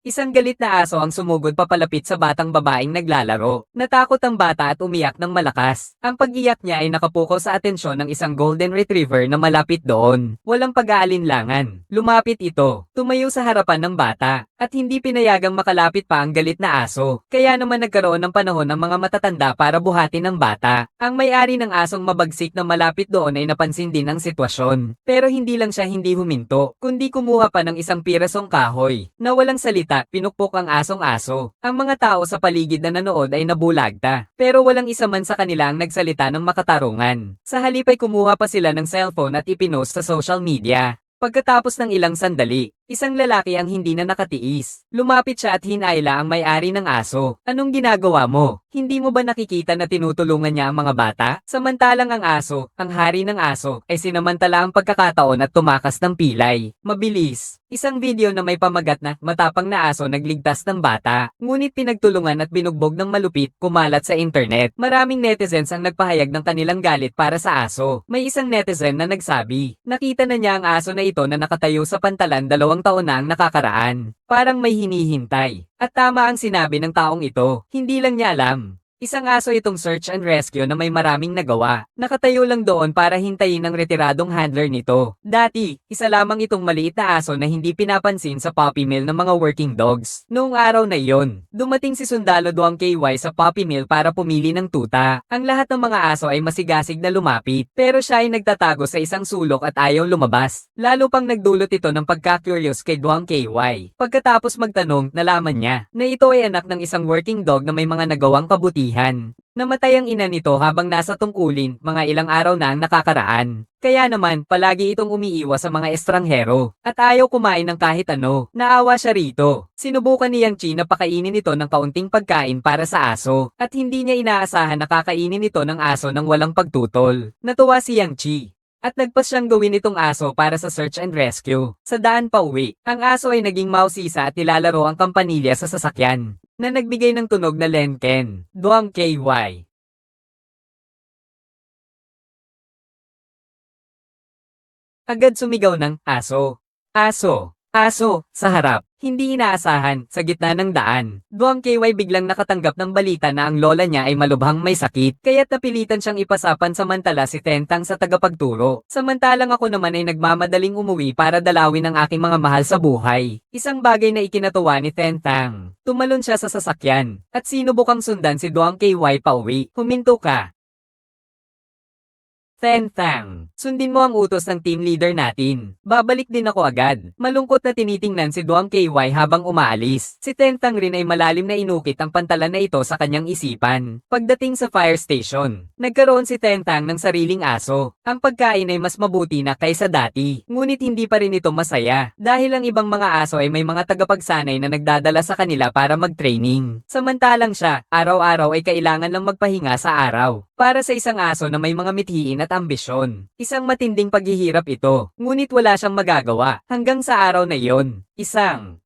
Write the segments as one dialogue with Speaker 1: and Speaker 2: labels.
Speaker 1: Isang galit na aso ang sumugod papalapit sa batang babaeng naglalaro. Natakot ang bata at umiyak ng malakas. Ang pag-iyak niya ay nakapuko sa atensyon ng isang golden retriever na malapit doon. Walang pag-aalinlangan. Lumapit ito. Tumayo sa harapan ng bata. At hindi pinayagang makalapit pa ang galit na aso. Kaya naman nagkaroon ng panahon ng mga matatanda para buhatin ang bata. Ang may-ari ng asong mabagsik na malapit doon ay napansin din ang sitwasyon. Pero hindi lang siya hindi huminto, kundi kumuha pa ng isang pirasong kahoy. Na walang salita, pinukpok ang asong-aso. Ang mga tao sa paligid na nanood ay nabulagta. Pero walang isa man sa kanila ang nagsalita ng makatarungan. Sa halip ay kumuha pa sila ng cellphone at ipinost sa social media. Pagkatapos ng ilang sandali, isang lalaki ang hindi na nakatiis. Lumapit siya at hinayla ang may-ari ng aso. Anong ginagawa mo? Hindi mo ba nakikita na tinutulungan niya ang mga bata? Samantalang ang aso, ang hari ng aso, ay sinamantala ang pagkakataon at tumakas ng pilay. Mabilis. Isang video na may pamagat na matapang na aso nagligtas ng bata. Ngunit pinagtulungan at binugbog ng malupit kumalat sa internet. Maraming netizens ang nagpahayag ng kanilang galit para sa aso. May isang netizen na nagsabi, nakita na niya ang aso na ito na nakatayo sa pantalan dalawang taon na ang nakakaraan. Parang may hinihintay. At tama ang sinabi ng taong ito, hindi lang niya alam. Isang aso itong search and rescue na may maraming nagawa. Nakatayo lang doon para hintayin ang retiradong handler nito. Dati, isa lamang itong maliit na aso na hindi pinapansin sa puppy mill ng mga working dogs. Noong araw na iyon, dumating si Sundalo Duang KY sa puppy mill para pumili ng tuta. Ang lahat ng mga aso ay masigasig na lumapit, pero siya ay nagtatago sa isang sulok at ayaw lumabas. Lalo pang nagdulot ito ng pagka-curious kay Duang KY. Pagkatapos magtanong, nalaman niya na ito ay anak ng isang working dog na may mga nagawang kabutihan. Namatay ang ina nito habang nasa tungkulin, mga ilang araw na ang nakakaraan. Kaya naman, palagi itong umiiwas sa mga estranghero, at ayaw kumain ng kahit ano. Naawa siya rito. Sinubukan ni Yang Chi na pakainin ito ng kaunting pagkain para sa aso, at hindi niya inaasahan na kakainin ito ng aso ng walang pagtutol. Natuwa si Yang Chi. At nagpas siyang gawin itong aso para sa search and rescue. Sa daan pa uwi, ang aso ay naging mausisa at nilalaro ang kampanilya sa sasakyan, na nagbigay ng tunog na Lenken, Duang KY. Agad sumigaw ng aso. Aso. Aso, sa harap, hindi inaasahan, sa gitna ng daan. Duang KY biglang nakatanggap ng balita na ang lola niya ay malubhang may sakit, kaya't napilitan siyang ipasapan samantala si Tentang sa tagapagturo. Samantalang ako naman ay nagmamadaling umuwi para dalawin ang aking mga mahal sa buhay. Isang bagay na ikinatuwa ni Tentang. Tumalon siya sa sasakyan, at sinubukang sundan si Duang KY pauwi. Huminto ka. Tentang, sundin mo ang utos ng team leader natin. Babalik din ako agad. Malungkot na tinitingnan si Duang KY habang umaalis. Si Tentang rin ay malalim na inukit ang pantalan na ito sa kanyang isipan. Pagdating sa fire station, nagkaroon si Tentang ng sariling aso. Ang pagkain ay mas mabuti na kaysa dati. Ngunit hindi pa rin ito masaya. Dahil ang ibang mga aso ay may mga tagapagsanay na nagdadala sa kanila para mag-training. Samantalang siya, araw-araw ay kailangan lang magpahinga sa araw. Para sa isang aso na may mga mithiin at ambisyon. Isang matinding paghihirap ito, ngunit wala siyang magagawa hanggang sa araw na iyon. Isang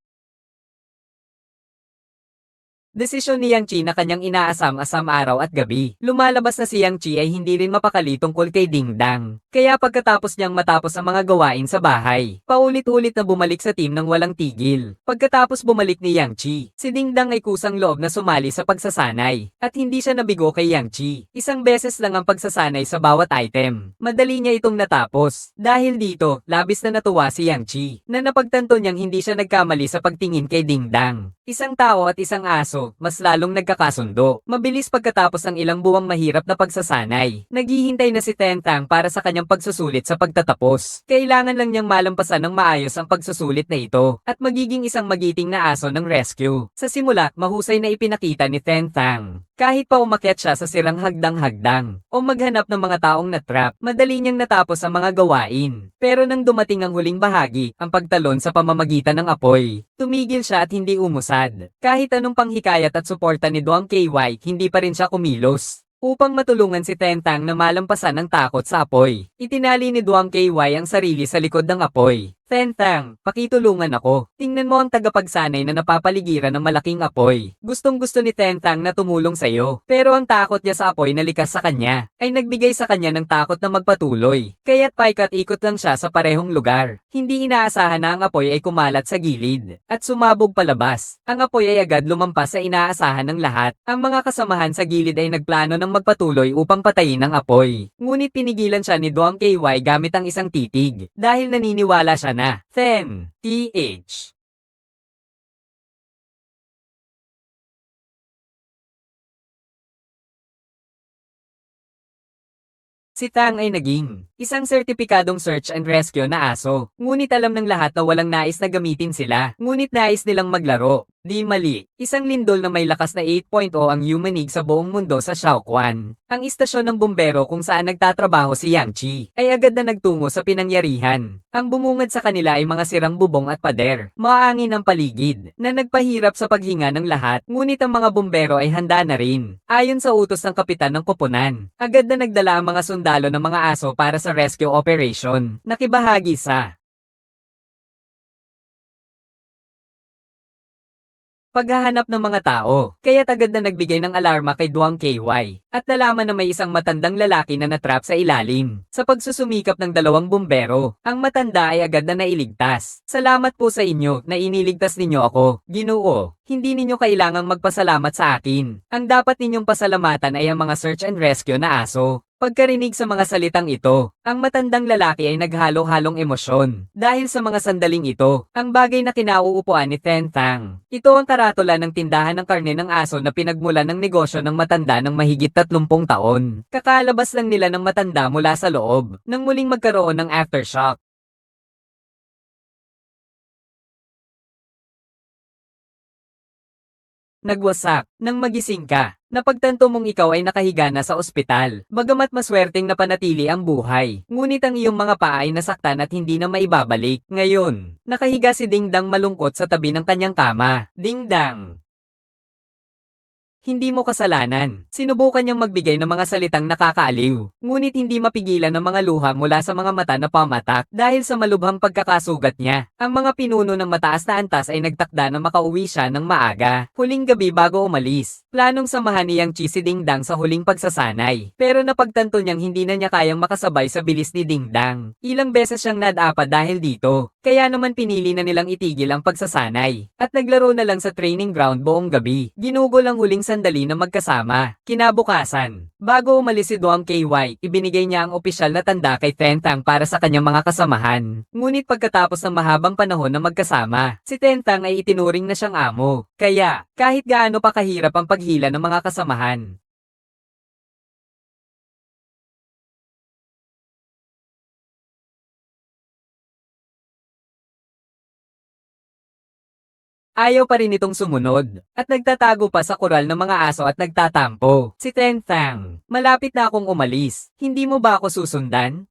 Speaker 1: Desisyon ni Yang Chi na kanyang inaasam-asam araw at gabi. Lumalabas na si Yang Chi ay hindi rin mapakali tungkol kay Ding Dang. Kaya pagkatapos niyang matapos ang mga gawain sa bahay, paulit-ulit na bumalik sa team ng walang tigil. Pagkatapos bumalik ni Yang Chi, si Ding Dang ay kusang loob na sumali sa pagsasanay. At hindi siya nabigo kay Yang Chi. Isang beses lang ang pagsasanay sa bawat item. Madali niya itong natapos. Dahil dito, labis na natuwa si Yang Chi, na napagtanto niyang hindi siya nagkamali sa pagtingin kay Ding Dang. Isang tao at isang aso, mas lalong nagkakasundo. Mabilis pagkatapos ng ilang buwang mahirap na pagsasanay. Naghihintay na si Tentang para sa kanyang pagsusulit sa pagtatapos. Kailangan lang niyang malampasan ng maayos ang pagsusulit na ito at magiging isang magiting na aso ng rescue. Sa simula, mahusay na ipinakita ni Tentang. Kahit pa umakyat siya sa sirang hagdang-hagdang o maghanap ng mga taong natrap, madali niyang natapos ang mga gawain. Pero nang dumating ang huling bahagi, ang pagtalon sa pamamagitan ng apoy, tumigil siya at hindi umusad. Kahit anong panghikayat at suporta ni Duang KY, hindi pa rin siya kumilos. Upang matulungan si Tentang na malampasan ang takot sa apoy, itinali ni Duang KY ang sarili sa likod ng apoy. Tentang, pakitulungan ako. Tingnan mo ang tagapagsanay na napapaligiran ng malaking apoy. Gustong gusto ni Tentang na tumulong sa'yo. Pero ang takot niya sa apoy na likas sa kanya, ay nagbigay sa kanya ng takot na magpatuloy. Kaya't paikat-ikot lang siya sa parehong lugar. Hindi inaasahan na ang apoy ay kumalat sa gilid, at sumabog palabas. Ang apoy ay agad lumampas sa inaasahan ng lahat. Ang mga kasamahan sa gilid ay nagplano ng magpatuloy upang patayin ang apoy. Ngunit pinigilan siya ni Duang KY gamit ang isang titig, dahil naniniwala siya na, Ten, TH. Si Tang ay naging isang sertipikadong search and rescue na aso. Ngunit alam ng lahat na walang nais na gamitin sila. Ngunit nais nilang maglaro. Di mali. Isang lindol na may lakas na 8.0 ang yumanig sa buong mundo sa Shaoquan. Ang istasyon ng bumbero kung saan nagtatrabaho si Yang Chi ay agad na nagtungo sa pinangyarihan. Ang bumungad sa kanila ay mga sirang bubong at pader. Maangin ang paligid na nagpahirap sa paghinga ng lahat. Ngunit ang mga bumbero ay handa na rin. Ayon sa utos ng kapitan ng koponan, agad na nagdala ang mga sundalo ng mga aso para sa rescue operation. Nakibahagi sa paghahanap ng mga tao, kaya agad na nagbigay ng alarma kay Duang KY, at nalaman na may isang matandang lalaki na natrap sa ilalim. Sa pagsusumikap ng dalawang bumbero, ang matanda ay agad na nailigtas. Salamat po sa inyo na iniligtas ninyo ako, ginoo. Hindi ninyo kailangang magpasalamat sa akin. Ang dapat ninyong pasalamatan ay ang mga search and rescue na aso. Pagkarinig sa mga salitang ito, ang matandang lalaki ay naghalo-halong emosyon. Dahil sa mga sandaling ito, ang bagay na kinauupuan ni Ten Tang. Ito ang karatula ng tindahan ng karne ng aso na pinagmula ng negosyo ng matanda ng mahigit 30 taon. Kakalabas lang nila ng matanda mula sa loob, nang muling magkaroon ng aftershock. Nagwasak, nang magising ka, napagtanto mong ikaw ay nakahiga na sa ospital, bagamat maswerteng napanatili ang buhay. Ngunit ang iyong mga paa ay nasaktan at hindi na maibabalik. Ngayon, nakahiga si Dingdang malungkot sa tabi ng kanyang kama. Dingdang! Hindi mo kasalanan. Sinubukan niyang magbigay ng mga salitang nakakaaliw. Ngunit hindi mapigilan ng mga luha mula sa mga mata na pamatak dahil sa malubhang pagkakasugat niya. Ang mga pinuno ng mataas na antas ay nagtakda na makauwi siya ng maaga. Huling gabi bago umalis. Planong samahan niyang Chi si Dingdang sa huling pagsasanay. Pero napagtanto niyang hindi na niya kayang makasabay sa bilis ni Dingdang. Ilang beses siyang nadapa dahil dito. Kaya naman pinili na nilang itigil ang pagsasanay. At naglaro na lang sa training ground buong gabi. Ginugol ang huling sandali na magkasama. Kinabukasan, bago umalis si Duang KY, ibinigay niya ang opisyal na tanda kay Tentang para sa kanyang mga kasamahan. Ngunit pagkatapos ng mahabang panahon na magkasama, si Tentang ay itinuring na siyang amo. Kaya, kahit gaano pa kahirap ang paghila ng mga kasamahan, Ayaw pa rin itong sumunod, at nagtatago pa sa koral ng mga aso at nagtatampo. Si Tentang, malapit na akong umalis, hindi mo ba ako susundan?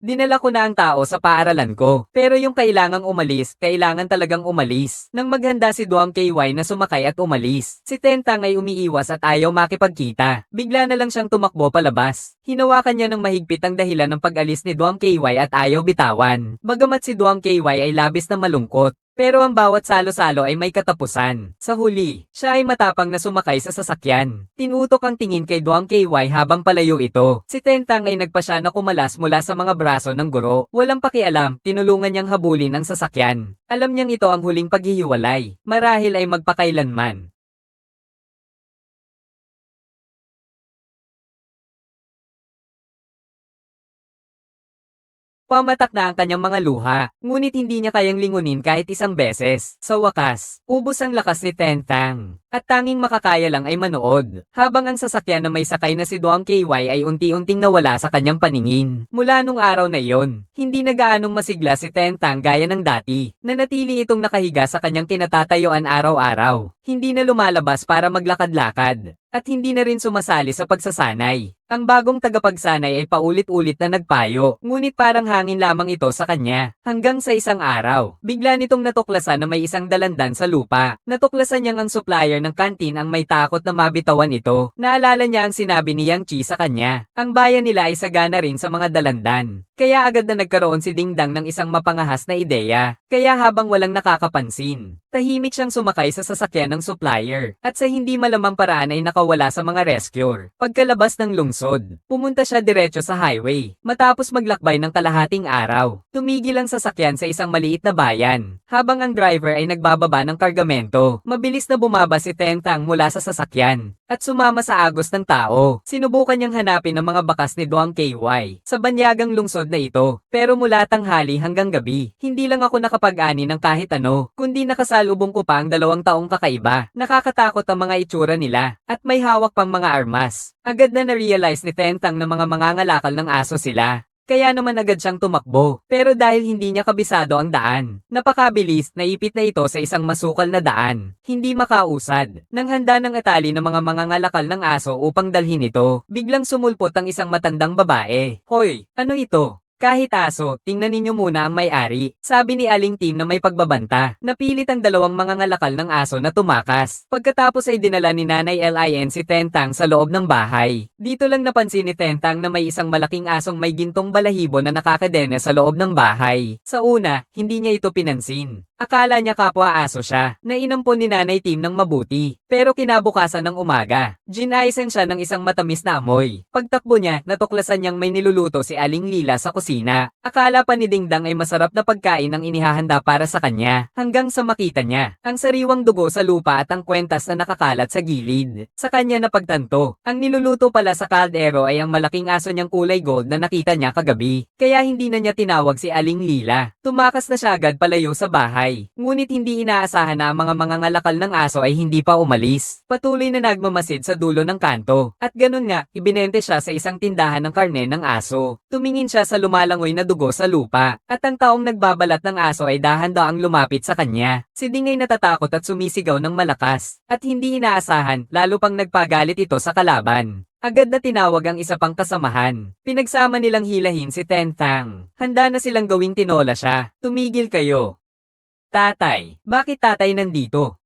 Speaker 1: Dinala ko na ang tao sa paaralan ko, pero yung kailangang umalis, kailangan talagang umalis. Nang maghanda si Duang KY na sumakay at umalis, si Tentang ay umiiwas at ayaw makipagkita. Bigla na lang siyang tumakbo palabas. Hinawakan niya ng mahigpit ang dahilan ng pag-alis ni Duang KY at ayaw bitawan. Bagamat si Duang KY ay labis na malungkot, pero ang bawat salo-salo ay may katapusan. Sa huli, siya ay matapang na sumakay sa sasakyan. Tinutok ang tingin kay Duang KY habang palayo ito. Si Tentang ay nagpa siya na kumalas mula sa mga braso ng guro. Walang pakialam, tinulungan niyang habulin ang sasakyan. Alam niyang ito ang huling paghihiwalay. Marahil ay magpakailanman. Pamatak na ang kanyang mga luha, ngunit hindi niya kayang lingunin kahit isang beses. Sa wakas, ubos ang lakas ni Tentang. At tanging makakaya lang ay manood, habang ang sasakyan na may sakay na si Duang KY ay unti-unting nawala sa kanyang paningin. Mula nung araw na iyon, hindi na gaanong masigla si Tentang gaya ng dati, nanatili itong nakahiga sa kanyang kinatatayuan araw-araw. Hindi na lumalabas para maglakad-lakad, at hindi na rin sumasali sa pagsasanay. Ang bagong tagapagsanay ay paulit-ulit na nagpayo, ngunit parang hangin lamang ito sa kanya. Hanggang sa isang araw, bigla nitong natuklasan na may isang dalandan sa lupa. Natuklasan niyang ang supplier ng kantin ang may takot na mabitawan ito. Naalala niya ang sinabi ni Yang Chi sa kanya. Ang bayan nila ay sagana rin sa mga dalandan. Kaya agad na nagkaroon si Ding Dang ng isang mapangahas na ideya. Kaya habang walang nakakapansin, tahimik siyang sumakay sa sasakyan supplier. At sa hindi malamang paraan ay nakawala sa mga rescuer. Pagkalabas ng lungsod, pumunta siya diretso sa highway. Matapos maglakbay ng kalahating araw, tumigil ang sasakyan sa isang maliit na bayan. Habang ang driver ay nagbababa ng kargamento, mabilis na bumaba si Tentang mula sa sasakyan at sumama sa agos ng tao. Sinubukan niyang hanapin ang mga bakas ni Doang KY sa banyagang lungsod na ito. Pero mula tanghali hanggang gabi, hindi lang ako nakapag-ani ng kahit ano, kundi nakasalubong ko pa ang dalawang taong kakaiba. Nakakatakot ang mga itsura nila at may hawak pang mga armas. Agad na na-realize ni Tentang na mga mangangalakal ng aso sila. Kaya naman agad siyang tumakbo. Pero dahil hindi niya kabisado ang daan, napakabilis, naipit na ito sa isang masukal na daan. Hindi makausad. Nang handa ng atali ng mga mangangalakal ng aso upang dalhin ito, biglang sumulpot ang isang matandang babae. Hoy, ano ito? Kahit aso, tingnan ninyo muna ang may-ari. Sabi ni Aling Tim na may pagbabanta. Napilit ang dalawang mga ngalakal ng aso na tumakas. Pagkatapos ay dinala ni Nanay Lin si Tentang sa loob ng bahay. Dito lang napansin ni Tentang na may isang malaking asong may gintong balahibo na nakakadena sa loob ng bahay. Sa una, hindi niya ito pinansin. Akala niya kapwa aso siya, na inampon ni Nanay Tim ng mabuti. Pero kinabukasan ng umaga, ginaisan siya ng isang matamis na amoy. Pagtakbo niya, natuklasan niyang may niluluto si Aling Lila sa kusina. Akala pa ni Dingdang ay masarap na pagkain ang inihahanda para sa kanya, hanggang sa makita niya, ang sariwang dugo sa lupa at ang kwentas na nakakalat sa gilid. Sa kanya napagtanto, ang niluluto pala sa kaldero ay ang malaking aso niyang kulay gold na nakita niya kagabi. Kaya hindi na niya tinawag si Aling Lila. Tumakas na siya agad palayo sa bahay. Ngunit hindi inaasahan na ang mga mangangalakal ng aso ay hindi pa umalis. Patuloy na nagmamasid sa dulo ng kanto. At ganun nga, ibinente siya sa isang tindahan ng karne ng aso. Tumingin siya sa lumalangoy na dugo sa lupa. At ang taong nagbabalat ng aso ay dahan-daang lumapit sa kanya. Si Ding ay natatakot at sumisigaw ng malakas. At hindi inaasahan, lalo pang nagpagalit ito sa kalaban. Agad na tinawag ang isa pang kasamahan. Pinagsama nilang hilahin si Tentang. Handa na silang gawing tinola siya. Tumigil kayo. Tatay, bakit tatay nandito?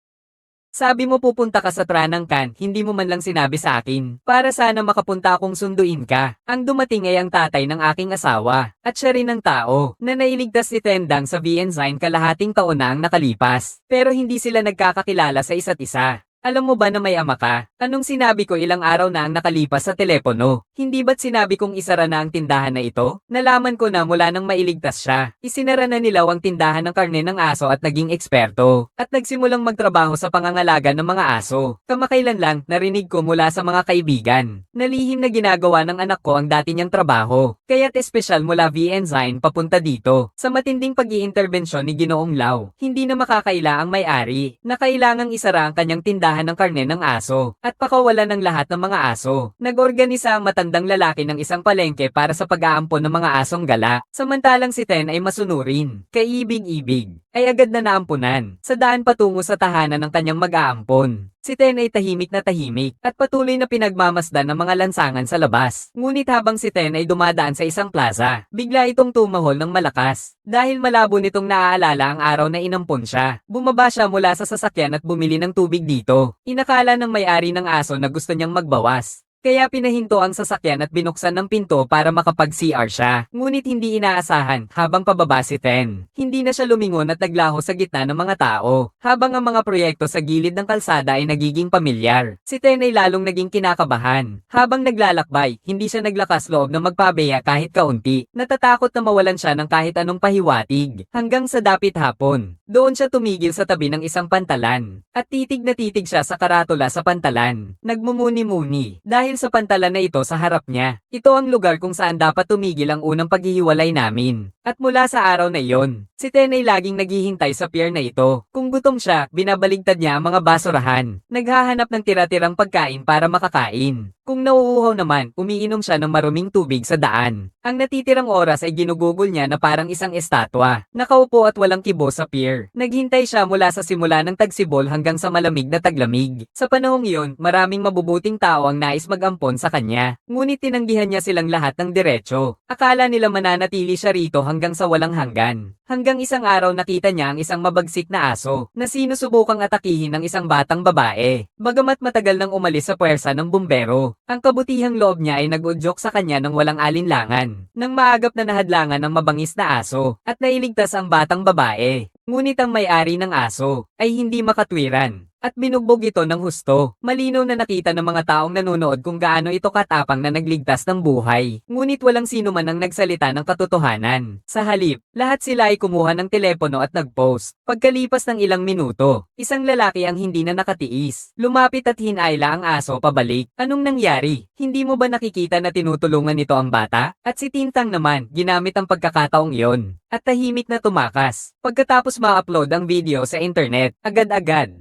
Speaker 1: Sabi mo pupunta ka sa Tranangkan, hindi mo man lang sinabi sa akin, para sana makapunta akong sunduin ka. Ang dumating ay ang tatay ng aking asawa, at siya rin ang tao, na nailigtas ni Tendang sa Vienzain kalahating taon na ang nakalipas. Pero hindi sila nagkakakilala sa isa't isa. Alam mo ba na may ama ka? Anong sinabi ko ilang araw na ang nakalipas sa telepono? Hindi ba't sinabi kong isara na ang tindahan na ito? Nalaman ko na mula nang mailigtas siya. Isinara na nilaw ang tindahan ng karne ng aso at naging eksperto. At nagsimulang magtrabaho sa pangangalaga ng mga aso. Kamakailan lang, narinig ko mula sa mga kaibigan. Nalihim na ginagawa ng anak ko ang dati niyang trabaho. Kaya't espesyal mula VNZine papunta dito. Sa matinding pag iinterbensyon ni Ginoong Lau, hindi na makakaila ang may-ari na kailangang isara ang kanyang tindahan ng karne ng aso at pakawalan ng lahat ng mga aso. Nagorganisa ang matandang lalaki ng isang palengke para sa pag-aampon ng mga asong gala. Samantalang si Ten ay masunurin. Kaibig-ibig ay agad na naampunan sa daan patungo sa tahanan ng kanyang mag-aampon. Si Ten ay tahimik na tahimik at patuloy na pinagmamasdan ng mga lansangan sa labas. Ngunit habang si Ten ay dumadaan sa isang plaza, bigla itong tumahol ng malakas. Dahil malabo nitong naaalala ang araw na inampon siya, bumaba siya mula sa sasakyan at bumili ng tubig dito. Inakala ng may-ari ng aso na gusto niyang magbawas. Kaya pinahinto ang sasakyan at binuksan ng pinto para makapag-CR siya. Ngunit hindi inaasahan habang pababa si Ten. Hindi na siya lumingon at naglaho sa gitna ng mga tao. Habang ang mga proyekto sa gilid ng kalsada ay nagiging pamilyar. Si Ten ay lalong naging kinakabahan. Habang naglalakbay, hindi siya naglakas loob na magpabeya kahit kaunti. Natatakot na mawalan siya ng kahit anong pahiwatig. Hanggang sa dapit hapon. Doon siya tumigil sa tabi ng isang pantalan. At titig na titig siya sa karatula sa pantalan. Nagmumuni-muni. Dahil sa pantalan na ito sa harap niya. Ito ang lugar kung saan dapat tumigil ang unang paghihiwalay namin. At mula sa araw na iyon, si Ten ay laging naghihintay sa pier na ito. Kung gutom siya, binabaligtad niya ang mga basurahan. Naghahanap ng tira-tirang pagkain para makakain. Kung nauuhaw naman, umiinom siya ng maruming tubig sa daan. Ang natitirang oras ay ginugugol niya na parang isang estatwa. Nakaupo at walang kibo sa pier. Naghintay siya mula sa simula ng tagsibol hanggang sa malamig na taglamig. Sa panahong iyon, maraming mabubuting tao ang nais mag-ampon sa kanya. Ngunit tinanggihan niya silang lahat ng diretsyo. Akala nila mananatili siya rito hanggang sa walang hanggan. Hanggang isang araw nakita niya ang isang mabagsik na aso na sinusubukang atakihin ng isang batang babae. Bagamat matagal nang umalis sa puwersa ng bumbero, ang kabutihang loob niya ay nag-udyok sa kanya ng walang alinlangan. Nang maagap na nahadlangan ng mabangis na aso at nailigtas ang batang babae. Ngunit ang may-ari ng aso ay hindi makatwiran at binugbog ito ng husto. Malinaw na nakita ng mga taong nanonood kung gaano ito katapang na nagligtas ng buhay. Ngunit walang sino man ang nagsalita ng katotohanan. Sa halip, lahat sila ay kumuha ng telepono at nag-post. Pagkalipas ng ilang minuto, isang lalaki ang hindi na nakatiis. Lumapit at hinayla ang aso pabalik. Anong nangyari? Hindi mo ba nakikita na tinutulungan nito ang bata? At si Tintang naman, ginamit ang pagkakataong iyon. At tahimik na tumakas. Pagkatapos ma-upload ang video sa internet, agad-agad,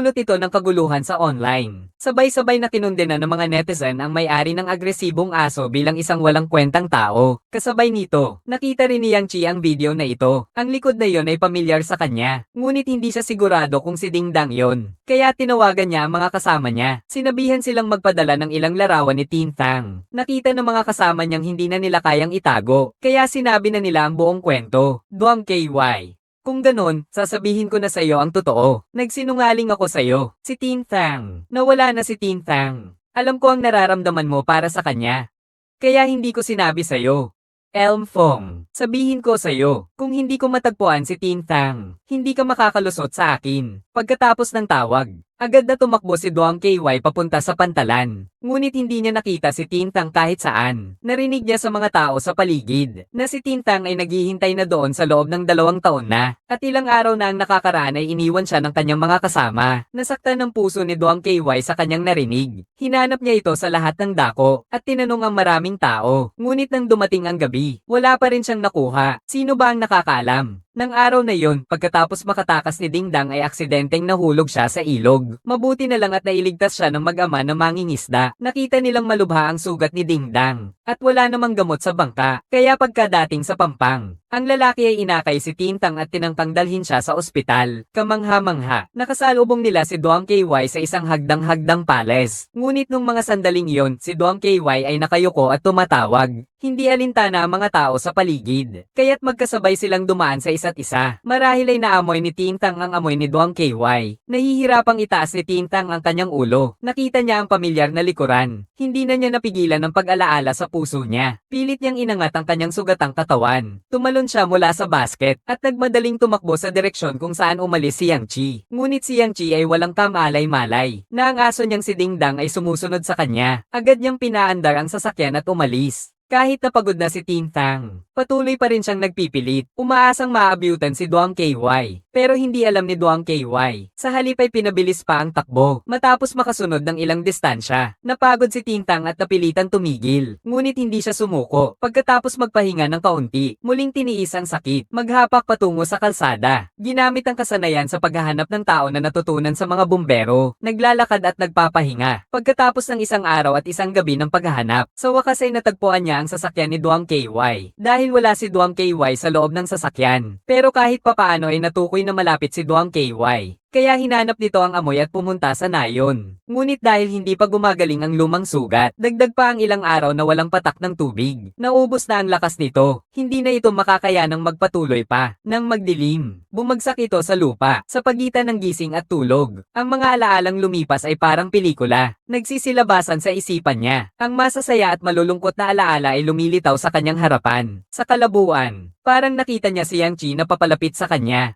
Speaker 1: nagdulot ito ng kaguluhan sa online. Sabay-sabay na kinundena ng mga netizen ang may-ari ng agresibong aso bilang isang walang kwentang tao. Kasabay nito, nakita rin ni Yang Chi ang video na ito. Ang likod na yon ay pamilyar sa kanya. Ngunit hindi siya sigurado kung si Ding Dang yon. Kaya tinawagan niya ang mga kasama niya. Sinabihan silang magpadala ng ilang larawan ni Tin Tang. Nakita ng mga kasama niyang hindi na nila kayang itago. Kaya sinabi na nila ang buong kwento. Duang KY. Kung ganon, sasabihin ko na sa iyo ang totoo. Nagsinungaling ako sa iyo. Si Tin Tang. Nawala na si Tin Tang. Alam ko ang nararamdaman mo para sa kanya. Kaya hindi ko sinabi sa iyo. Elm Fong, sabihin ko sa iyo, kung hindi ko matagpuan si Tin Tang, hindi ka makakalusot sa akin. Pagkatapos ng tawag, agad na tumakbo si Duang KY papunta sa pantalan. Ngunit hindi niya nakita si Tintang kahit saan. Narinig niya sa mga tao sa paligid na si Tintang ay naghihintay na doon sa loob ng dalawang taon na. At ilang araw na ang nakakaraan ay iniwan siya ng kanyang mga kasama. Nasaktan ng puso ni Duang KY sa kanyang narinig. Hinanap niya ito sa lahat ng dako at tinanong ang maraming tao. Ngunit nang dumating ang gabi, wala pa rin siyang nakuha. Sino ba ang nakakaalam? Nang araw na yon, pagkatapos makatakas ni Ding Dang ay aksidenteng nahulog siya sa ilog. Mabuti na lang at nailigtas siya ng mag-ama na mangingisda. Nakita nilang malubha ang sugat ni Ding Dang. At wala namang gamot sa bangka. Kaya pagkadating sa pampang, ang lalaki ay inakay si Tintang at tinangkang dalhin siya sa ospital. Kamangha-mangha, nakasalubong nila si Duang KY sa isang hagdang-hagdang palace. Ngunit nung mga sandaling iyon, si Duang KY ay nakayuko at tumatawag. Hindi alintana ang mga tao sa paligid. Kaya't magkasabay silang dumaan sa isa't isa. Marahil ay naamoy ni Tintang ang amoy ni Duang KY. Nahihirapang itaas ni Tintang ang kanyang ulo. Nakita niya ang pamilyar na likuran. Hindi na niya napigilan ang pag-alaala sa puso niya. Pilit niyang inangat ang kanyang sugatang katawan. Tumalon siya mula sa basket at nagmadaling tumakbo sa direksyon kung saan umalis si Yang Chi. Ngunit si Yang Chi ay walang kamalay-malay na ang aso niyang si Ding Dang ay sumusunod sa kanya. Agad niyang pinaandar ang sasakyan at umalis. Kahit napagod na si Tintang, patuloy pa rin siyang nagpipilit. Umaasang maabyutan si Duang KY, pero hindi alam ni Duang KY. Sa halip ay pinabilis pa ang takbo, matapos makasunod ng ilang distansya. Napagod si Tintang at napilitan tumigil, ngunit hindi siya sumuko. Pagkatapos magpahinga ng kaunti, muling tiniis ang sakit. Maghapak patungo sa kalsada. Ginamit ang kasanayan sa paghahanap ng tao na natutunan sa mga bumbero. Naglalakad at nagpapahinga. Pagkatapos ng isang araw at isang gabi ng paghahanap, sa wakas ay natagpuan niya ang sasakyan ni Duang KY. Dahil wala si Duang KY sa loob ng sasakyan. Pero kahit papaano ay natukoy na malapit si Duang KY. Kaya hinanap nito ang amoy at pumunta sa nayon. Ngunit dahil hindi pa gumagaling ang lumang sugat, dagdag pa ang ilang araw na walang patak ng tubig. Naubos na ang lakas nito. Hindi na ito makakayanang magpatuloy pa. Nang magdilim, bumagsak ito sa lupa, sa pagitan ng gising at tulog. Ang mga alaalang lumipas ay parang pelikula. Nagsisilabasan sa isipan niya. Ang masasaya at malulungkot na alaala ay lumilitaw sa kanyang harapan. Sa kalabuan, parang nakita niya si Yang Chi na papalapit sa kanya.